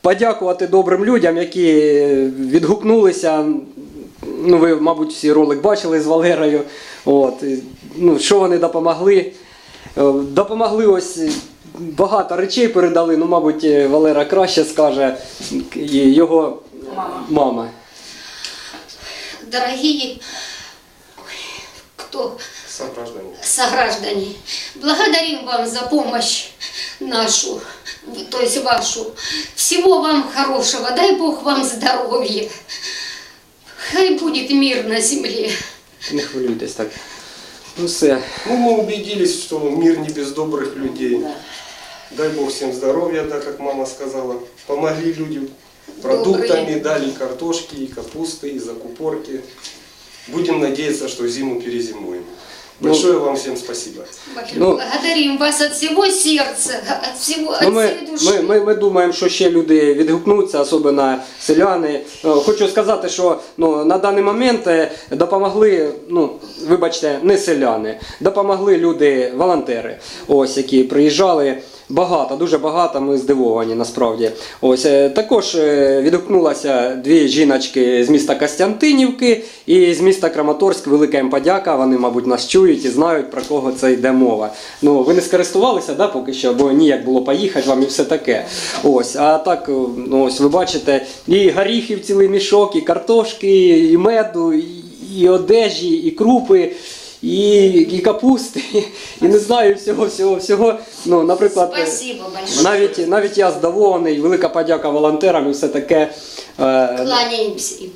Подякувати добрим людям, які відгукнулися. Ну, ви, мабуть, всі ролик бачили з Валерою. От, ну, що вони допомогли? Е, Допомогли ось багато речей передали. Ну, мабуть, е, Валера краще скаже його Мама. мама. Дорогие, ой, кто Сограждане. сограждане, благодарим вам за помощь нашу, то есть вашу. Всего вам хорошего, дай Бог вам здоровья. Хай будет мир на земле. Не хвилюйтесь так. Ну все. Ну, мы убедились, что мир не без добрых людей. Дай Бог всем здоровья, да, как мама сказала. Помогли людям продуктами, Добрые. дали картошки, и капусты, и закупорки. Будем надеяться, что зиму перезимуем. Ну, вам всем спасибо. Ну, Благодарим вас от всего сердца, от всего, Ну, от ми, всей души. ми, ми, ми думаємо, що ще люди відгукнуться, особливо селяни. Е, Хочу сказати, що ну, на даний момент е, допомогли, ну, вибачте, не селяни, допомогли люди, волонтери, ось, які приїжджали. Багато, дуже багато, ми здивовані насправді. Ось е, також відгукнулася дві жіночки з міста Костянтинівки і з міста Краматорськ. Велика їм подяка. Вони, мабуть, нас чують і знають про кого це йде мова. Ну ви не скористувалися, да, поки що, бо ніяк було поїхати вам і все таке. Ось, а так, ну ось ви бачите, і горіхів цілий мішок, і картошки, і меду, і, і одежі, і крупи. І, і капусти, і не знаю всього, всього, всього. Ну, наприклад, навіть, навіть я здивований, велика подяка волонтерам і все таке. Е, Кланяемся им.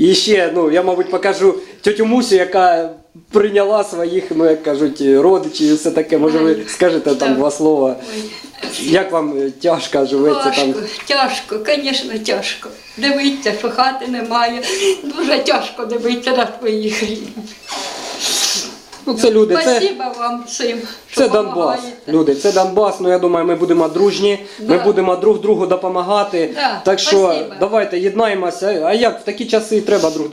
і ще, ну, я, мабуть, покажу тетю Мусю, яка прийняла своїх, ну, як кажуть, родичів і все таке. Може, ви скажете там два слова. Як вам е, тяжко живеться там? Важко, тяжко, звісно, тяжко. Дивиться, що хати немає. Дуже тяжко дивитися на своїх рідних. Ну, це люди, це, Спасибо вам всім. що це Донбас. Люди, це Донбас. Ну я думаю, ми будемо дружні, ми Да. будемо друг другу допомагати. Да, так що спасибо. давайте єднаємося. А як в такі часи треба друг другу?